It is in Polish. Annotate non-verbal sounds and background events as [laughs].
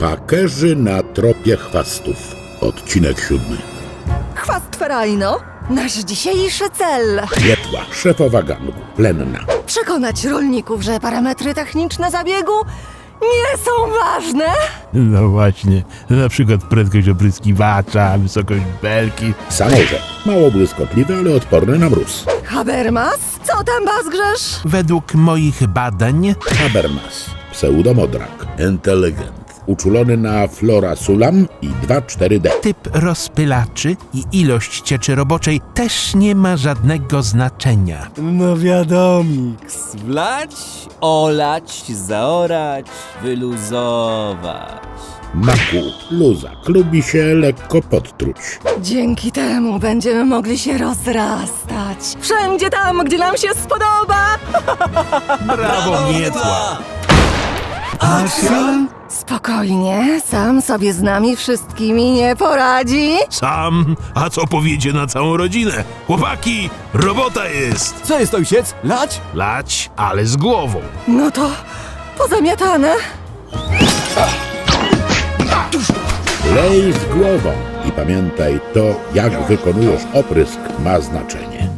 Pakerzy na tropie chwastów. Odcinek siódmy. Chwast ferajno, nasz dzisiejszy cel. Pietła, szefowa gangu, plenna. Przekonać rolników, że parametry techniczne zabiegu nie są ważne. No właśnie, na przykład prędkość opryskiwacza, wysokość belki. Samorze, mało błyskotliwe, ale odporne na mróz. Habermas, co tam bazgrzesz? Według moich badań Habermas, pseudomodrak, inteligent, uczulony na florasulam i 2,4-D. typ rozpylaczy i ilość cieczy roboczej też nie ma żadnego znaczenia. No wiadomiks. Wlać, olać, zaorać, wyluzować. Maku, luzak, lubi się lekko podtruć. Dzięki temu będziemy mogli się rozrastać. Wszędzie tam, gdzie nam się spodoba. [laughs] Brawo, Mietła! Akcja? Spokojnie, sam sobie z nami wszystkimi nie poradzi. Sam? A co powiedzie na całą rodzinę? Chłopaki, robota jest! Co jest ojciec? Lać? Lać, ale z głową. No to pozamiatane. Lej z głową i pamiętaj to, jak wykonujesz oprysk ma znaczenie.